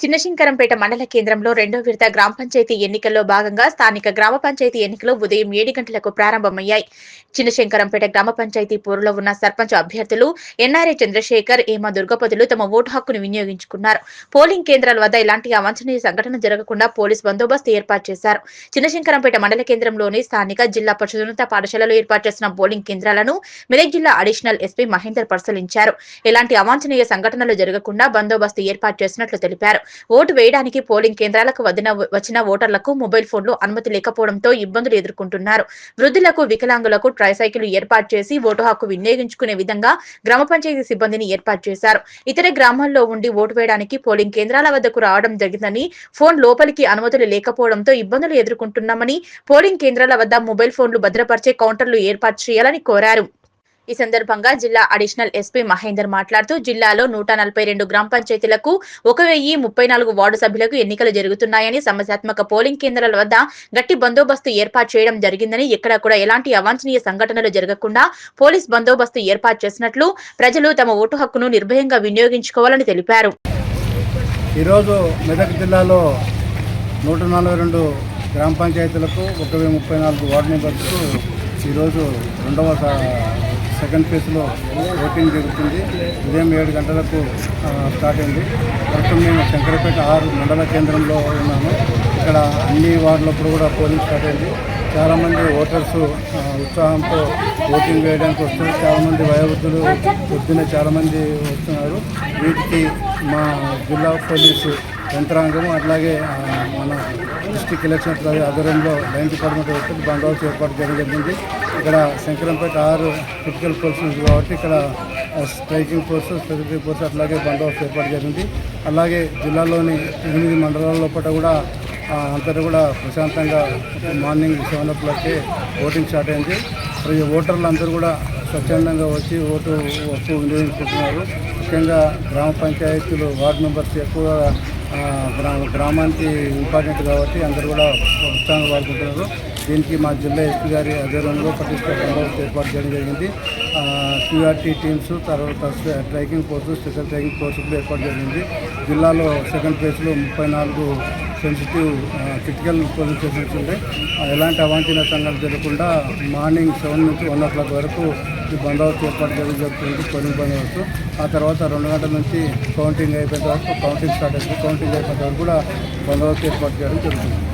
చిన్నశంకరంపేట మండల కేంద్రంలో రెండో విడత గ్రామ పంచాయతీ ఎన్నికల్లో భాగంగా స్థానిక గ్రామ పంచాయతీ ఎన్నికలు ఉదయం ఏడు గంటలకు ప్రారంభమయ్యాయి. చిన్నశంకరంపేట గ్రామ పంచాయతీ పోరులో ఉన్న సర్పంచ్ అభ్యర్థులు ఎన్ఆర్ఏ చంద్రశేఖర్ ఏమ దుర్గపతులు తమ ఓటు హక్కును వినియోగించుకున్నారు. పోలింగ్ కేంద్రాల వద్ద ఇలాంటి అవాంఛనీయ సంఘటన జరగకుండా పోలీస్ బందోబస్తు ఏర్పాటు చేశారు. చిన్నశంకరంపేట మండల కేంద్రంలోని స్థానిక జిల్లా పరిశోధనత పాఠశాలలో ఏర్పాటు చేసిన పోలింగ్ కేంద్రాలను మెదక్ జిల్లా అడిషనల్ ఎస్పీ మహేందర్ పరిశీలించారు. ఎలాంటి అవాంఛనీయ సంఘటనలు జరగకుండా బందోబస్తు ఏర్పాటు చేసినట్లు తెలిపారు. ఓటు వేయడానికి పోలింగ్ కేంద్రాలకు వదిన వచ్చిన ఓటర్లకు మొబైల్ ఫోన్లు అనుమతి లేకపోవడంతో ఇబ్బందులు ఎదుర్కొంటున్నారు. వృద్ధులకు వికలాంగులకు ట్రైసైకిల్ ఏర్పాటు చేసి ఓటు హక్కు వినియోగించుకునే విధంగా గ్రామ పంచాయతీ సిబ్బందిని ఏర్పాటు చేశారు. ఇతర గ్రామాల్లో ఉండి ఓటు వేయడానికి పోలింగ్ కేంద్రాల వద్దకు రావడం జరిగిందని ఫోన్ లోపలికి అనుమతులు లేకపోవడంతో ఇబ్బందులు ఎదుర్కొంటున్నామని పోలింగ్ కేంద్రాల వద్ద మొబైల్ ఫోన్లు భద్రపరిచే కౌంటర్లు ఏర్పాటు చేయాలని కోరారు. ఈ సందర్భంగా జిల్లా అడిషనల్ ఎస్పీ మహేందర్ మాట్లాడుతూ జిల్లాలో నూట నలభై రెండు గ్రామ పంచాయతీలకు ఒక వెయ్యి ముప్పై నాలుగు వార్డు సభ్యులకు ఎన్నికలు జరుగుతున్నాయని సమస్యాత్మక పోలింగ్ కేంద్రాల వద్ద గట్టి బందోబస్తు ఏర్పాటు చేయడం జరిగిందని ఇక్కడ కూడా ఎలాంటి అవాంఛనీయ సంఘటనలు జరగకుండా పోలీస్ బందోబస్తు ఏర్పాటు చేసినట్లు ప్రజలు తమ ఓటు హక్కును నిర్భయంగా వినియోగించుకోవాలని తెలిపారు. ఈరోజు మెదక్ జిల్లాలో నూట నలభై రెండు గ్రామ పంచాయతీలకు ఒక వెయ్యి ముప్పై నాలుగు వార్డు మెంబర్స్కు ఈరోజు రెండవ సెకండ్ ఫేజ్లో ఓటింగ్ జరుగుతుంది. ఉదయం ఏడు గంటలకు స్టార్ట్ అయింది. ప్రస్తుతం మేము శంకరపేట ఆరు మండల కేంద్రంలో ఉన్నాము. ఇక్కడ అన్ని వార్డులప్పుడు కూడా పోలింగ్ స్టార్ట్ అయింది. చాలామంది ఓటర్స్ ఉత్సాహంతో ఓటింగ్ వేయడానికి వస్తున్నారు చాలామంది వయోవృద్ధులు పొద్దున చాలామంది వస్తున్నారు. వీటికి మా జిల్లా పోలీసు యంత్రాంగం అట్లాగే మన డిస్టిక్ ఎలక్షన్ ఆధ్వర్యంలో లైన్ డిపార్ట్మెంట్ వచ్చి ఏర్పాటు చేయడం జరిగింది. ఇక్కడ శంకరంపేట ఆరు క్రిటికల్ ఫోర్స్ కాబట్టి ఇక్కడ స్ట్రైకింగ్ ఫోర్స్ స్పెసిఫిక్ ఫోర్స్ అట్లాగే బందోబస్తు ఏర్పాటు జరిగింది. అలాగే జిల్లాలోని ఎనిమిది మండలాల లోపల కూడా ఆ, అంతటా కూడా ప్రశాంతంగా మార్నింగ్ సెవెన్ ఓ క్లాక్కి ఓటింగ్ స్టార్ట్ అయింది. ప్రతి ఓటర్లు అందరూ కూడా స్వచ్ఛందంగా వచ్చి ఓటు వస్తూ వినియోగించుకుంటున్నారు. ముఖ్యంగా గ్రామ పంచాయతీలు వార్డు మెంబర్స్ ఎక్కువగా గ్రామానికి ఇంపార్టెంట్ కాబట్టి అందరూ కూడా ఉత్సాహంగా పాల్గొంటున్నారు. దీనికి మా జిల్లా ఎస్పీ గారి ఆధ్వర్యంలో పటిష్ట బందోబస్తు ఏర్పాటు చేయడం జరిగింది. క్యూఆర్టీ టీమ్స్ తర్వాత striking force special striking force కూడా ఏర్పాటు జరిగింది. జిల్లాలో సెకండ్ ఫేజ్లో ముప్పై నాలుగు సెన్సిటివ్ క్రిటికల్ పోలీస్ స్టేషన్స్ ఉంటాయి ఎలాంటి అవాంఛనీయ సంఘాలు జరగకుండా మార్నింగ్ సెవెన్ నుంచి వన్ ఓ క్లాక్ వరకు ఈ బందోబస్తు ఏర్పాటు చేయడం జరుగుతుంది. పోలింగ్ బందోబస్తు ఆ తర్వాత రెండు గంటల నుంచి కౌంటింగ్ అయిపోయిన తర్వాత కౌంటింగ్ స్టార్ట్ అవుతుంది కౌంటింగ్ అయిపోయిన తర్వాత కూడా బందోబస్తు ఏర్పాటు చేయడం జరుగుతుంది.